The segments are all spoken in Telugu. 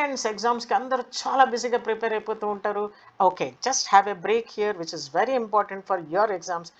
ఫ్రెండ్స్ ఎగ్జామ్స్కి అందరూ చాలా బిజీగా ప్రిపేర్ అయిపోతూ ఉంటారు. Okay just have a break here which is very important for your exams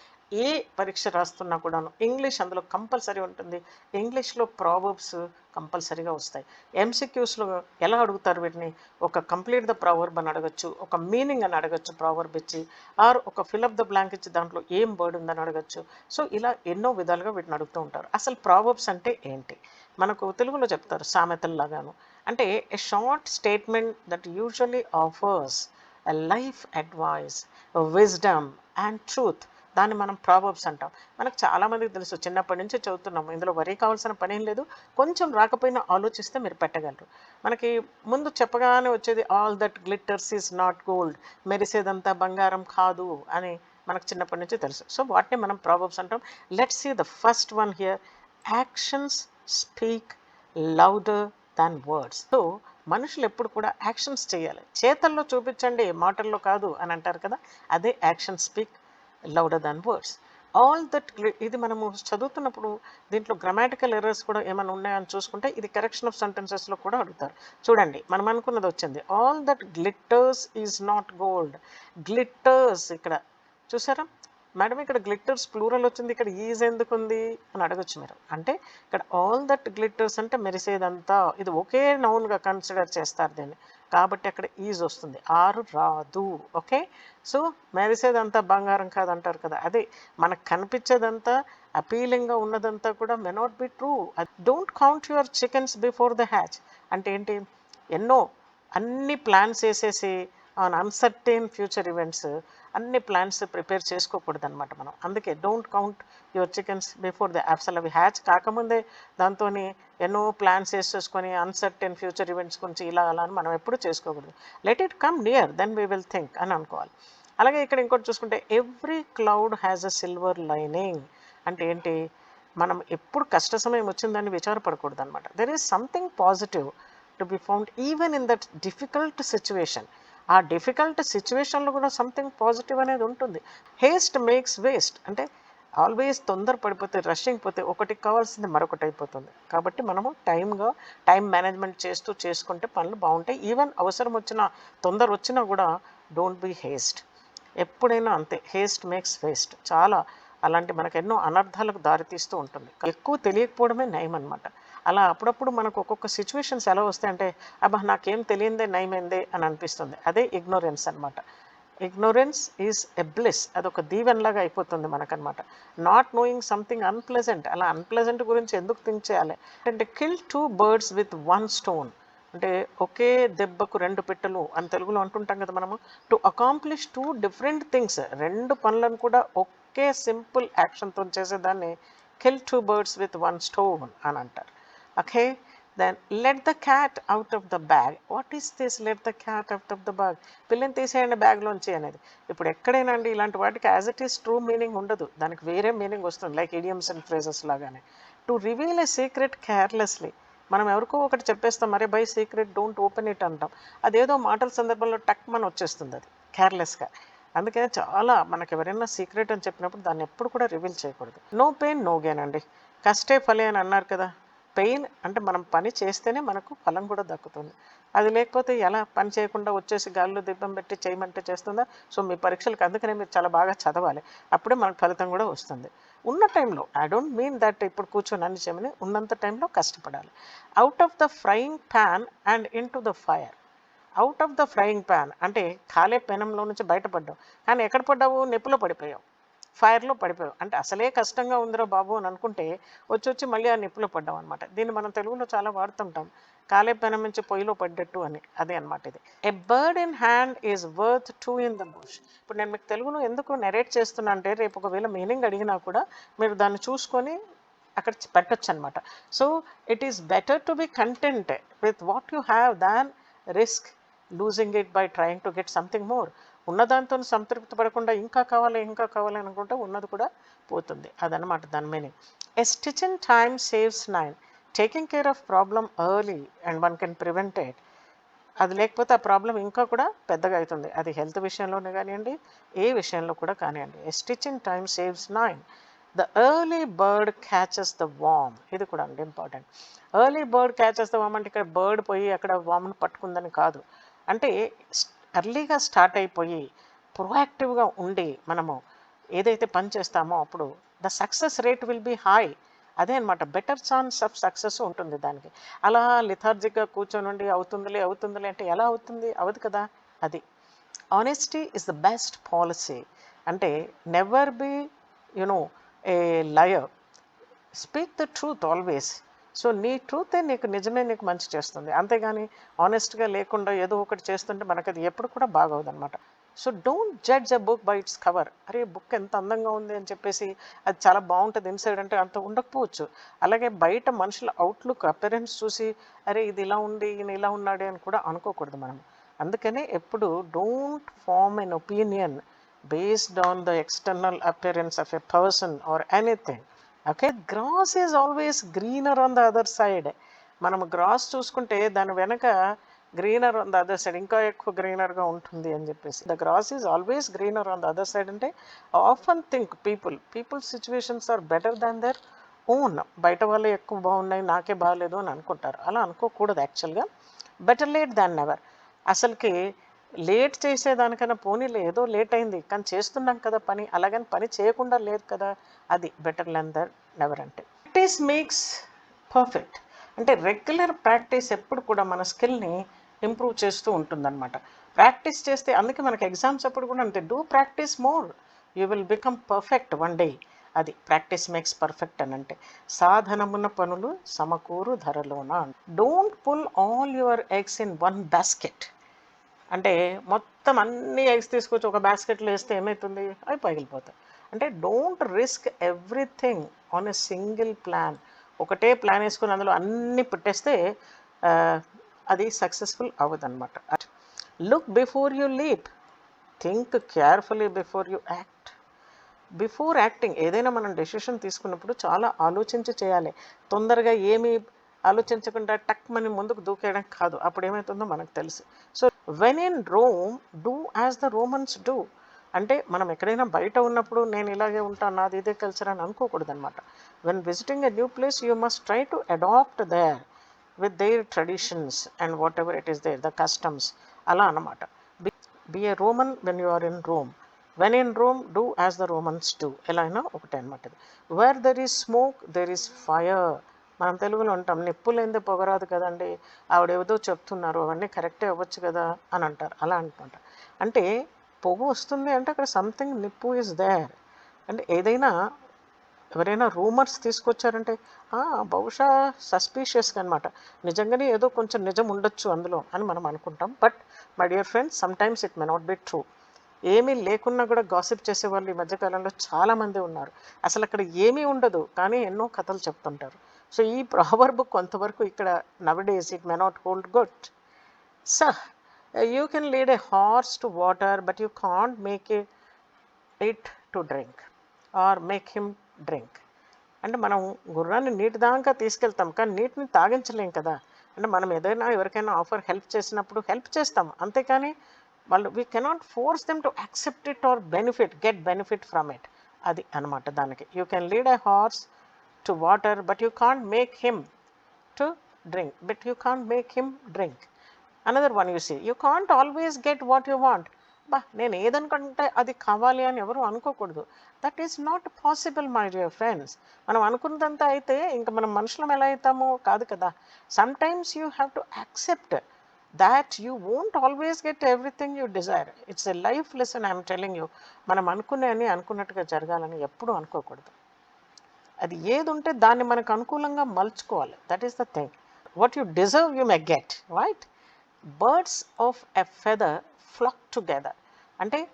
ఏ పరీక్ష రాస్తున్నా కూడాను ఇంగ్లీష్ అందులో కంపల్సరీ ఉంటుంది. ఇంగ్లీష్లో ప్రావర్బ్స్ కంపల్సరీగా వస్తాయి. ఎంసీక్యూస్లో ఎలా అడుగుతారు వీటిని? ఒక కంప్లీట్ ద ప్రావర్బ్ అని అడగచ్చు ఒక మీనింగ్ అని అడగచ్చు ప్రావర్బ్ ఇచ్చి ఆర్ ఒక ఫిలప్ ద బ్లాంక్ ఇచ్చి దాంట్లో ఏం వర్డ్ ఉందని అడగచ్చు. సో ఇలా ఎన్నో విధాలుగా వీటిని అడుగుతూ ఉంటారు. అసలు ప్రావర్బ్స్ అంటే ఏంటి? మనకు తెలుగులో చెప్తారు సామెతల్లాగాను. అంటే a short statement that usually offers a life advice wisdom and truth దాన్ని మనం ప్రాబబ్స్ అంటాం. మనకు చాలామందికి తెలుసు. చిన్నప్పటి నుంచి చదువుతున్నాం. ఇందులో వరి కావాల్సిన పని ఏం లేదు. కొంచెం రాకపోయినా ఆలోచిస్తే మీరు పెట్టగలరు. మనకి ముందు చెప్పగానే వచ్చేది all that glitters is not gold మెరిసేదంతా బంగారం కాదు అని మనకు చిన్నప్పటి నుంచి తెలుసు. సో వాటిని మనం ప్రాబబ్స్ అంటాం. Let's see the first one here actions speak louder than words so మనుషులు ఎప్పుడు కూడా యాక్షన్స్ చేయాలి. చేతల్లో చూపించండి మాటల్లో కాదు అని అంటారు కదా అదే action speak louder than words all that ఇది మనము చదువుతున్నప్పుడు దీంట్లో గ్రామాటికల్ ఎర్రర్స్ కూడా ఏమైనా ఉన్నాయని చూసుకుంటే ఇది కరెక్షన్ ఆఫ్ సెంటెన్సెస్లో కూడా అడుగుతారు. చూడండి మనం అనుకున్నది వచ్చింది. All that glitters is not gold glitters ఇక్కడ చూసారా? మేడం ఇక్కడ గ్లిట్టర్స్ ప్లూరల్ వచ్చింది ఇక్కడ ఈజ్ ఎందుకు ఉంది అని అడగచ్చు మీరు. అంటే ఇక్కడ ఆల్ దట్ గ్లిట్టర్స్ అంటే మెరిసేదంతా ఇది ఒకే నౌన్గా కన్సిడర్ చేస్తారు దీన్ని. కాబట్టి అక్కడ ఈజ్ వస్తుంది. ఆరు రాదు ఓకే? సో మెరిసేదంతా బంగారం కాదంటారు కదా. అదే మనకు కనిపించేదంతా అపీలింగ్గా ఉన్నదంతా కూడా may not be true don't count your chickens before the hatch అంటే ఏంటి? ఎన్నో అన్ని ప్లాన్స్ వేసేసి ఆన్ అన్సర్టైన్ ఫ్యూచర్ ఈవెంట్స్ అన్ని ప్లాన్స్ ప్రిపేర్ చేసుకోకూడదు అనమాట మనం. అందుకే don't count your chickens before the అసలు అవి హ్యాచ్ కాకముందే దాంతో ఎన్నో ప్లాన్స్ వేసేసుకొని అన్సర్టెన్ ఫ్యూచర్ ఈవెంట్స్ గురించి ఇలా అలా అని మనం ఎప్పుడు చేసుకోకూడదు. Let it come near then we will think అని అనుకోవాలి. అలాగే ఇక్కడ ఇంకోటి చూసుకుంటే every cloud has a silver lining అంటే ఏంటి? మనం ఎప్పుడు కష్ట సమయం వచ్చిందని విచారపడకూడదు అనమాట there is something positive to be found even in that difficult situation ఆ డిఫికల్ట్ సిచ్యువేషన్లో కూడా సంథింగ్ పాజిటివ్ అనేది ఉంటుంది. హేస్ట్ మేక్స్ వేస్ట్ అంటే ఆల్వేస్ తొందర పడిపోతే రషింగ్ పోతే ఒకటికి కావాల్సింది మరొకటి అయిపోతుంది. కాబట్టి మనము టైంగా టైం మేనేజ్మెంట్ చేస్తూ చేసుకుంటే పనులు బాగుంటాయి. ఈవెన్ అవసరం వచ్చినా తొందర వచ్చినా కూడా డోంట్ బీ హేస్ట్ ఎప్పుడైనా అంతే. హేస్ట్ మేక్స్ వేస్ట్ చాలా అలాంటి మనకు ఎన్నో అనర్థాలకు దారితీస్తూ ఉంటుంది. ఎక్కువ తెలియకపోవడమే నయం అనమాట అలా అప్పుడప్పుడు మనకు ఒక్కొక్క సిచ్యువేషన్స్ ఎలా వస్తాయంటే అబ్బా నాకేం తెలియందే నయమైందే అని అనిపిస్తుంది. అదే ఇగ్నోరెన్స్ అనమాట ఇగ్నోరెన్స్ ఈజ్ ఎ బ్లెస్ అదొక దీవెనలాగా అయిపోతుంది మనకనమాట నాట్ నోయింగ్ సంథింగ్ అన్ప్లెజెంట్ అలా అన్ప్లెజెంట్ గురించి ఎందుకు థింక్ చేయాలి? అంటే kill two birds with one stone అంటే ఒకే దెబ్బకు రెండు పిట్టలు అని తెలుగులో అంటుంటాం కదా మనము. To accomplish two different things రెండు పనులను కూడా ఒకే సింపుల్ యాక్షన్తో చేసేదాన్ని kill two birds with one stone అని అంటారు. Okay then let the cat out of the bag what is this let the cat out of the bag పిల్లని తీసేయండి బ్యాగ్లోంచి అనేది. ఇప్పుడు ఎక్కడైనా అండి ఇలాంటి వాటికి as it is true meaning ఉండదు. దానికి వేరే మీనింగ్ వస్తుంది లైక్ ఇడియమ్స్ అండ్ ఫ్రేజెస్ లాగానే. To reveal a secret carelessly మనం ఎవరికో ఒకటి చెప్పేస్తాం మరే by secret don't open it అంటాం. అదేదో మాటల సందర్భంలో టక్ మన వచ్చేస్తుంది అది కేర్లెస్గా అందుకని చాలా మనకి ఎవరైనా సీక్రెట్ అని చెప్పినప్పుడు దాన్ని ఎప్పుడు కూడా రివీల్ చేయకూడదు. నో పెయిన్ నో గెయిన్ అండి. కష్టే ఫలే అని అన్నారు కదా. పెయిన్ అంటే మనం పని చేస్తేనే మనకు ఫలం కూడా దక్కుతుంది. అది లేకపోతే ఎలా పని చేయకుండా వచ్చేసి గాల్లో దిబ్బం పెట్టి చేయమంటే చేస్తుందా? సో మీ పరీక్షలకు అందుకనే మీరు చాలా బాగా చదవాలి. అప్పుడే మనకు ఫలితం కూడా వస్తుంది. ఉన్న టైంలో ఐ డోంట్ మీన్ దట్ ఇప్పుడు కూర్చొని అన్ని చేయమని ఉన్నంత టైంలో కష్టపడాలి. Out of the frying pan and into the fire out of the frying pan అంటే కాలే పెనంలో నుంచి బయటపడ్డావు. కానీ ఎక్కడ పడ్డావు? నిప్పులో పడిపోయావు. ఫైర్లో పడిపోయావు అంటే అసలే కష్టంగా ఉందిరా బాబు అని అనుకుంటే వచ్చి వచ్చి మళ్ళీ ఆ నిప్పులో పడ్డాం అనమాట దీన్ని మనం తెలుగులో చాలా వాడుతుంటాం. కాలే పెనం నుంచి పొయ్యిలో పడ్డట్టు అని. అదే అనమాట ఇది. A bird in hand is worth two in the bush ఇప్పుడు నేను మీకు తెలుగులో ఎందుకు నెరేట్ చేస్తున్నా అంటే రేపు ఒకవేళ మీనింగ్ అడిగినా కూడా మీరు దాన్ని చూసుకొని అక్కడ పెట్టచ్చు అనమాట so it is better to be content with what you have than risk losing it by trying to get something more ఉన్నదాంతో సంతృప్తి పడకుండా ఇంకా కావాలి ఇంకా కావాలి అనుకుంటే ఉన్నది కూడా పోతుంది. అదనమాట దాని meaning a stitch in time saves nine taking care of problem early and one can prevent it అది లేకపోతే ఆ ప్రాబ్లం ఇంకా కూడా పెద్దగా అవుతుంది. అది హెల్త్ విషయంలోనే కానివ్వండి ఏ విషయంలో కూడా కానివ్వండి. A stitch in time saves nine the early bird catches the worm ఇది కూడా అండి important early bird catches the worm అంటే ఇక్కడ బర్డ్ పోయి అక్కడ వామ్ను పట్టుకుందని కాదు. అంటే ఎర్లీగా స్టార్ట్ అయిపోయి ప్రొయాక్టివ్గా ఉండి మనము ఏదైతే పని చేస్తామో అప్పుడు the success rate will be high అదే అనమాట బెటర్ ఛాన్స్ ఆఫ్ సక్సెస్ ఉంటుంది దానికి. అలా లిథార్జిక్గా కూర్చొని అవుతుందిలే అవుతుందిలే అంటే ఎలా అవుతుంది? అవదు కదా? అది. Honesty is the best policy అంటే never be you know a liar speak the truth always so నీ ట్రూతే నీకు నిజమే నీకు మంచి చేస్తుంది. అంతేగాని ఆనెస్ట్గా లేకుండా ఏదో ఒకటి చేస్తుంటే మనకు అది ఎప్పుడు కూడా బాగోదు అనమాట so don't judge a book by its cover అరే బుక్ ఎంత అందంగా ఉంది అని చెప్పేసి అది చాలా బాగుంటుంది ఇన్సైడ్ అంటే అంత ఉండకపోవచ్చు. అలాగే బయట మనుషుల అవుట్లుక్ అపరెన్స్ చూసి అరే ఇది ఇలా ఉంది ఈయన ఇలా ఉన్నాడే అని కూడా అనుకోకూడదు మనం. అందుకనే ఎప్పుడు don't form an opinion based on the external appearance of a person or anything okay? Grass is always greener on the other side. మనం గ్రాస్ చూసుకుంటే దాని వెనక greener on the other side ఇంకా ఎక్కువ గ్రీనర్గా ఉంటుంది అని చెప్పేసి. The grass is always greener on the other side అంటే often think people people situations are better than their own బయట వాళ్ళు ఎక్కువ బాగున్నాయి నాకే బాగాలేదు అని అనుకుంటారు. అలా అనుకోకూడదు యాక్చువల్గా. బెటర్ లేట్ దాన్ నెవర్ అసలుకి లేట్ చేసేదానికన్నా పోనీలే ఏదో లేట్ అయింది. కానీ చేస్తున్నాం కదా పని అలాగని పని చేయకుండా లేదు కదా. అది బెటర్ లెన్ దర్ నెవర్ అంటే. ప్రాక్టీస్ మేక్స్ పర్ఫెక్ట్ అంటే రెగ్యులర్ ప్రాక్టీస్ ఎప్పుడు కూడా మన స్కిల్ని ఇంప్రూవ్ చేస్తూ ఉంటుందన్నమాట. ప్రాక్టీస్ చేస్తే అందుకే మనకి ఎగ్జామ్స్ అప్పుడు కూడా అంతే do practice more you will become perfect one day అది ప్రాక్టీస్ మేక్స్ పర్ఫెక్ట్ అని అంటే సాధనమున్న పనులు సమకూరు ధరలోన don't pull all your eggs in one basket అంటే మొత్తం అన్ని ఎగ్స్ తీసుకొచ్చి ఒక బాస్కెట్లో వేస్తే ఏమవుతుంది అవి పగిలిపోతాయి అంటే don't risk everything on a single plan. ఒకటే ప్లాన్ వేసుకుని అందులో అన్నీ పెట్టేస్తే అది successful అవ్వదన్నమాట. Look before you leap. Think carefully before you act. Before acting ఏదైనా మనం డెసిషన్ తీసుకున్నప్పుడు చాలా ఆలోచించి చేయాలి. తొందరగా ఏమీ ఆలోచించకుండా టక్ మని ముందుకు దూకేయడం కాదు. అప్పుడు ఏమవుతుందో మనకు తెలుసు. So when in Rome do as the Romans do అంటే మనం ఎక్కడైనా బయట ఉన్నప్పుడు నేను ఇలాగే ఉంటాను నాది ఇదే కల్చర్ అని అనుకోకూడదు అనమాట when visiting a new place you must try to adapt there with their traditions and whatever it is there the customs అలా అనమాట be a Roman when you are in Rome when in Rome do as the Romans do ఎలా అయినా ఒకటే అనమాట where there is smoke there is fire మనం తెలుగులో ఉంటాం నిప్పు లేనిదే పొగరాదు కదండి. ఆవిడ ఏదో చెప్తున్నారు అవన్నీ కరెక్టే అవ్వచ్చు కదా అని అంటారు. అలా అంటుంట అంటే పొగ వస్తుంది అంటే అక్కడ సంథింగ్ నిప్పు ఇస్ దేర్ అంటే ఏదైనా ఎవరైనా రూమర్స్ తీసుకొచ్చారంటే బహుశా సస్పీషియస్గా అనమాట నిజంగానే ఏదో కొంచెం నిజం ఉండొచ్చు అందులో అని మనం అనుకుంటాం. But my dear friends sometimes it may not be true ఏమీ లేకున్నా కూడా గాసిప్ చేసేవాళ్ళు ఈ మధ్యకాలంలో చాలామంది ఉన్నారు. అసలు అక్కడ ఏమీ ఉండదు కానీ ఎన్నో కథలు చెప్తుంటారు. సో ఈ ప్రావర్బ్ కొంతవరకు ఇక్కడ nowadays it may not hold good so you can lead a horse to water but you can't make it to drink or make him drink అంటే మనం గుర్రాన్ని నీటి దాకా తీసుకెళ్తాం కానీ నీటిని తాగించలేం కదా. అంటే మనం ఏదైనా ఎవరికైనా ఆఫర్ హెల్ప్ చేసినప్పుడు హెల్ప్ చేస్తాం. అంతేకాని వాళ్ళు we cannot force them to accept it or benefit get benefit from it అది అనమాట దానికి. You can lead a horse to water but you can't make him to drink but you can't make him drink another one you see you can't always get what you want బా నేను ఏదనుకుంటే అది కావాలి అని ఎవరు అనుకోకూడదు. That is not possible my dear friends మనం అనుకున్నదంతా అయితే ఇంకా మనం మనుషులం ఎలా అవుతామో? కాదు కదా. Sometimes you have to accept that you won't always get everything you desire it's a life lesson I'm telling you మనం అనుకునే అని అనుకున్నట్టుగా జరగాలని ఎప్పుడూ అనుకోకూడదు. అది ఏది ఉంటే దాన్ని మనకు అనుకూలంగా మలుచుకోవాలి. That is the thing what you deserve you may get right birds of a feather flock together. అంటే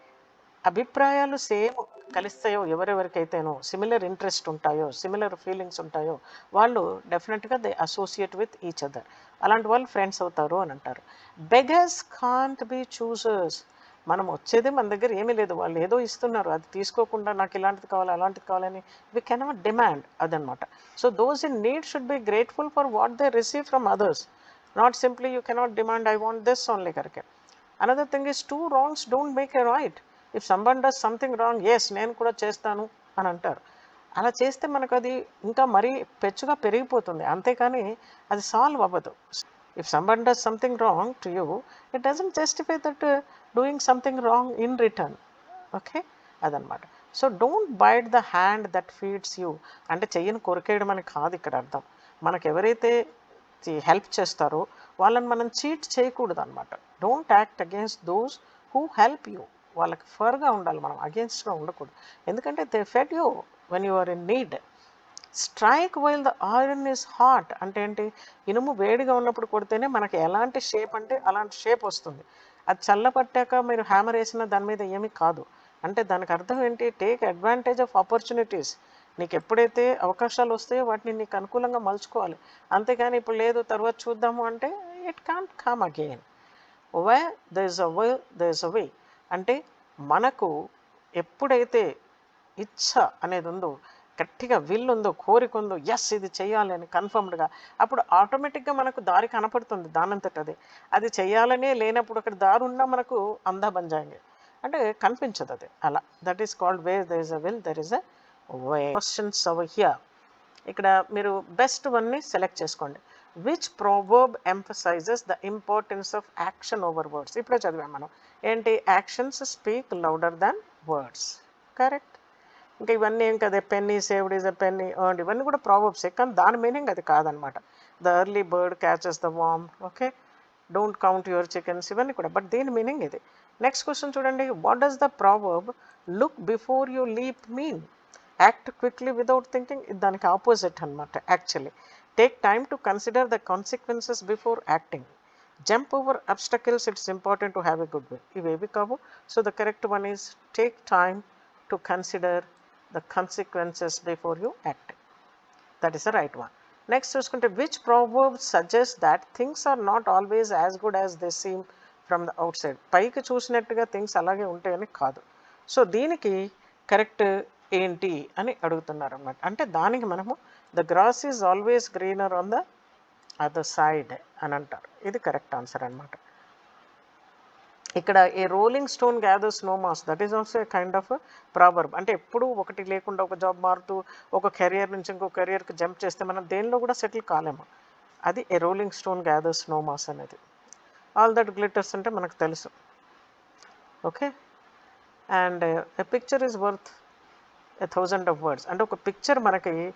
అభిప్రాయాలు సేమ్ కలుస్తాయో ఎవరెవరికైతేనో సిమిలర్ ఇంట్రెస్ట్ ఉంటాయో సిమిలర్ ఫీలింగ్స్ ఉంటాయో వాళ్ళు డెఫినెట్గా they associate with each other. అలాంటి వాళ్ళు ఫ్రెండ్స్ అవుతారు అని అంటారు. Beggars can't be choosers. మనం వచ్చేది మన దగ్గర ఏమీ లేదు. వాళ్ళు ఏదో ఇస్తున్నారు. అది తీసుకోకుండా నాకు ఇలాంటిది కావాలి అలాంటిది కావాలని వి కెనాట్ డిమాండ్ అదనమాట. So those in need should be grateful for what they receive from others not simply you cannot demand I want this only కరికే another thing is two wrongs don't make a right if someone does something wrong yes నేను కూడా చేస్తాను అని అంటారు. అలా చేస్తే మనకు అది ఇంకా మరీ పెచ్చుగా పెరిగిపోతుంది. అంతేకాని అది సాల్వ్ అవ్వదు. If someone does something wrong to you it doesn't justify that doing something wrong in return okay అదనమాట so don't bite the hand that feeds you అంటే చెయ్యని కొరికేయడం అని కాదు ఇక్కడ అర్థం. మనకు ఎవరైతే హెల్ప్ చేస్తారో వాళ్ళని మనం చీట్ చేయకూడదు అనమాట don't act against those who help you వాళ్ళకి ఫర్గా ఉండాలి మనం అగేన్స్ట్గా ఉండకూడదు. ఎందుకంటే they fed you when you are in need strike while the iron is hot అంటే ఏంటి? ఇనుము వేడిగా ఉన్నప్పుడు కొడితేనే మనకి ఎలాంటి షేప్ అంటే అలాంటి షేప్ వస్తుంది. అది చల్లపట్టాక మీరు హ్యామర్ వేసిన దాని మీద ఏమీ కాదు. అంటే దానికి అర్థం ఏంటి? టేక్ అడ్వాంటేజ్ ఆఫ్ ఆపర్చునిటీస్ నీకు ఎప్పుడైతే అవకాశాలు వస్తాయో వాటిని నీకు అనుకూలంగా మలుచుకోవాలి. అంతేగాని ఇప్పుడు లేదు తర్వాత చూద్దాము అంటే it can't come again way the is a way the is a way అంటే మనకు ఎప్పుడైతే ఇచ్చ అనేది ఉందో గట్టిగా విల్ ఉందో కోరిక ఉందో ఎస్ ఇది చేయాలి అని కన్ఫర్మ్డ్గా అప్పుడు ఆటోమేటిక్గా మనకు దారి కనపడుతుంది దానంతట అది అది చేయాలనే లేనప్పుడు అక్కడ దారి ఉన్నా మనకు అందా అంటే కనిపించదు అది అలా. That is called where there is a will there is a questions our here ఇక్కడ మీరు బెస్ట్ వన్ని సెలెక్ట్ చేసుకోండి. Which proverb emphasizes the importance of action over words ఇప్పుడే చదివాం మనం. ఏంటి? Actions speak louder than words correct ఇంకా ఇవన్నీ ఏం కదా? Penny saved is a penny and ఇవన్నీ కూడా ప్రావర్బ్సే కానీ దాని మీనింగ్ అది కాదనమాట. The early bird catches the worm okay don't count your chickens ఇవన్నీ కూడా. బట్ దీని మీనింగ్ ఇది. నెక్స్ట్ క్వశ్చన్ చూడండి. What does the proverb look before you leap mean act quickly without thinking దానికి ఆపోజిట్ అనమాట actually. Take time to consider the consequences before acting. Jump over obstacles it's important to have a good way ఇవేవి కావు. So the correct one is take time to consider the consequences before you acting that is the right one. Next చూసుకుంటే which proverb suggest that things are not always as good as they seem from the outside. పైకి చూసినట్టుగా థింగ్స్ అలాగే ఉంటాయని కాదు. సో దీనికి కరెక్ట్ ఏంటి అని అడుగుతున్నారు అన్నమాట అంటే దానికి మనము the grass is always greener on the other side అని అంటారు. ఇది కరెక్ట్ ఆన్సర్ అనమాట ఇక్కడ a rolling stone gather snow moss. That is also a kind of proverb అంటే ఎప్పుడూ ఒకటి లేకుండా ఒక జాబ్ మారుతూ ఒక కెరియర్ నుంచి ఇంకో కెరియర్కి జంప్ చేస్తే మనం దేనిలో కూడా సెటిల్ కాలేము. అది a rolling stone gather snow moss అనేది. ఆల్ దట్ గ్లిటర్స్ అంటే మనకు తెలుసు. Okay? And a picture is worth thousand of words అంటే ఒక పిక్చర్ మనకి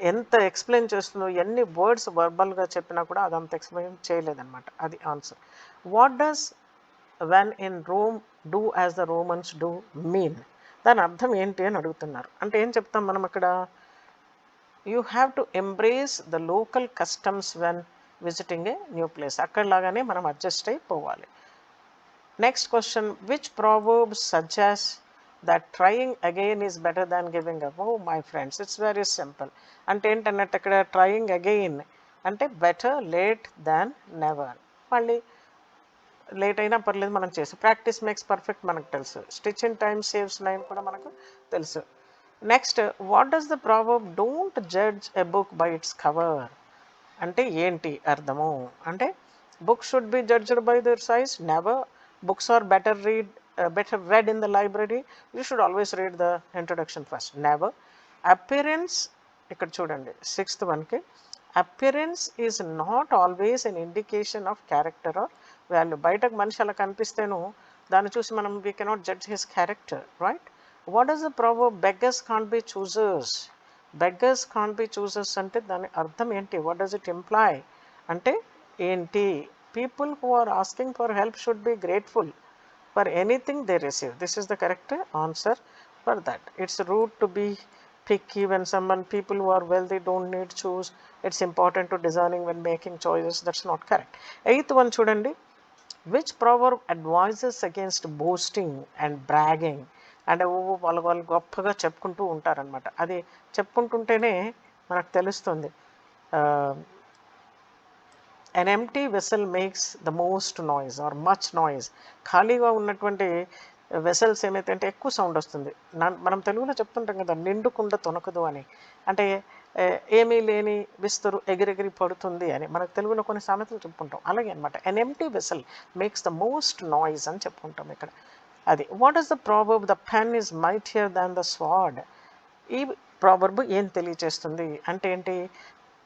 ఎంత ఎక్స్ప్లెయిన్ చేస్తుందో ఎన్ని వర్డ్స్ వర్బల్గా చెప్పినా కూడా అది అంత ఎక్స్ప్లెయిన్ చేయలేదన్నమాట. అది answer what does when in Rome do as the Romans do mean దాని అర్థం ఏంటి అని అడుగుతున్నారు. అంటే ఏం చెప్తాం మనం అక్కడ? You have to embrace the local customs when visiting a new place అక్కడలాగానే మనం అడ్జస్ట్ అయిపోవాలి next question which proverb suggest that trying again is better than giving up oh my friends it's very simple అంటే ఏంటన్నట్టు అక్కడ ట్రయింగ్ అగైన్ అంటే బెటర్ లేట్ దాన్ నెవర్ మళ్ళీ లేట్ అయినా పర్లేదు మనం చేసి. ప్రాక్టీస్ మేక్స్ పర్ఫెక్ట్ మనకు తెలుసు. Stitch in time saves line కూడా మనకు తెలుసు. Next what does the proverb don't judge a book by its cover అంటే ఏంటి అర్థము? అంటే book should be judged by their size never books are better read better read in the library you should always read the introduction first never appearance ఇక్కడ చూడండి సిక్స్త్ వన్కి appearance is not always an indication of character or value బయటకు మనిషి అలా కనిపిస్తేను దాన్ని చూసి మనం we cannot judge his character right what is the problem beggars can't be choosers beggars can't be choosers అంటే దాని అర్థం ఏంటి? వాట్ డస్ ఇట్ ఎంప్లాయ్ అంటే ఏంటి? People who are asking for help should be grateful for anything they receive this is the correct answer for that it's rude to be picky when someone people who are wealthy don't need choose it's important to discerning when making choices that's not correct eighth one చూడండి which proverb advises against boasting and bragging అంటే ఓ వాళ్ళు వాళ్ళు గొప్పగా చెప్పుకుంటూ ఉంటారనమాట అది చెప్పుకుంటుంటేనే మనకు తెలుస్తుంది an empty vessel makes the most noise or much noise ఖాళీగా ఉన్నటువంటి వెసల్స్ ఏమైతే అంటే ఎక్కువ సౌండ్ వస్తుంది. మనం తెలుగులో చెప్తుంటాం కదా నిండుకుండా తొనకదు అని. అంటే ఏమీ లేని విస్తరు ఎగిరెగిరి పడుతుంది అని. మనకు తెలుగులో కొన్ని సామెతలు చెప్పుకుంటాం అలాగే అనమాట an empty vessel makes the most noise అని చెప్పుకుంటాం ఇక్కడ. అది what is the proverb the pen is mightier than the sword ఈ ప్రాబర్బ్ ఏం తెలియచేస్తుంది? అంటే ఏంటి?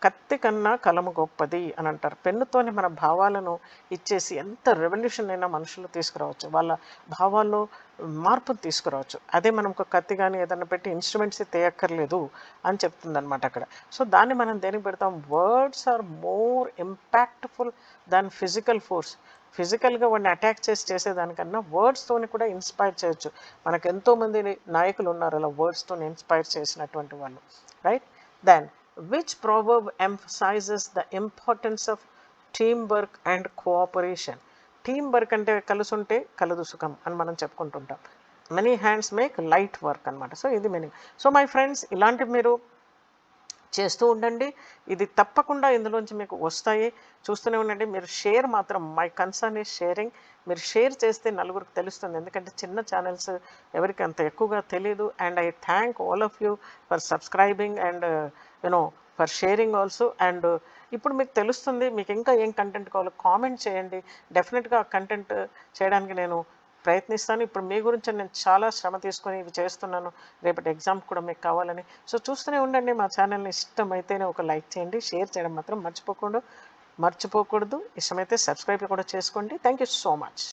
కత్తి కన్నా కలము గొప్పది అని అంటారు. పెన్నుతోనే మన భావాలను ఇచ్చేసి ఎంత రెవల్యూషన్ అయినా మనుషులు తీసుకురావచ్చు. వాళ్ళ భావాల్లో మార్పును తీసుకురావచ్చు. అదే మనం ఒక కత్తి కానీ ఏదైనా పెట్టి ఇన్స్ట్రుమెంట్స్ తేయక్కర్లేదు అని చెప్తుంది అనమాట అక్కడ. సో దాన్ని మనం దేనికి పెడతాం? Words are more impactful than physical force ఫిజికల్గా వాడిని అటాక్ చేసి చేసేదానికన్నా వర్డ్స్తోని కూడా ఇన్స్పైర్ చేయొచ్చు. మనకు ఎంతోమంది నాయకులు ఉన్నారు అలా వర్డ్స్తో ఇన్స్పైర్ చేసినటువంటి వాళ్ళు. Right then which proverb emphasizes the importance of team work and cooperation team work అంటే కలిసి ఉంటే కలదు సుఖం అని మనం చెప్పుకుంటుంటాం. Many hands make light work అనమాట సో ఇది మీనింగ్ సో మై ఫ్రెండ్స్ ఇలాంటివి మీరు చేస్తూ ఉండండి. ఇది తప్పకుండా ఇందులోంచి మీకు వస్తాయి. చూస్తూనే ఉండండి. మీరు షేర్ మాత్రం మై కన్సర్న్ ఈజ్ షేరింగ్ మీరు షేర్ చేస్తే నలుగురికి తెలుస్తుంది. ఎందుకంటే చిన్న ఛానల్స్ ఎవరికి అంత ఎక్కువగా తెలియదు and I thank all of you for subscribing and you know for sharing also and ఇప్పుడు మీకు తెలుస్తుంది మీకు ఇంకా ఏం కంటెంట్ కావాలో కామెంట్ చేయండి. డెఫినెట్గా కంటెంట్ uh, చేయడానికి నేను ప్రయత్నిస్తాను. ఇప్పుడు మీ గురించి నేను చాలా శ్రమ తీసుకొని ఇవి చేస్తున్నాను. రేపటి ఎగ్జామ్ కూడా మీకు కావాలని. సో చూస్తూనే ఉండండి. మా ఛానల్ని ఇష్టమైతేనే ఒక లైక్ చేయండి. షేర్ చేయడం మాత్రం మర్చిపోకూడదు మర్చిపోకూడదు. ఇష్టమైతే సబ్స్క్రైబ్ కూడా చేసుకోండి. Thank you so much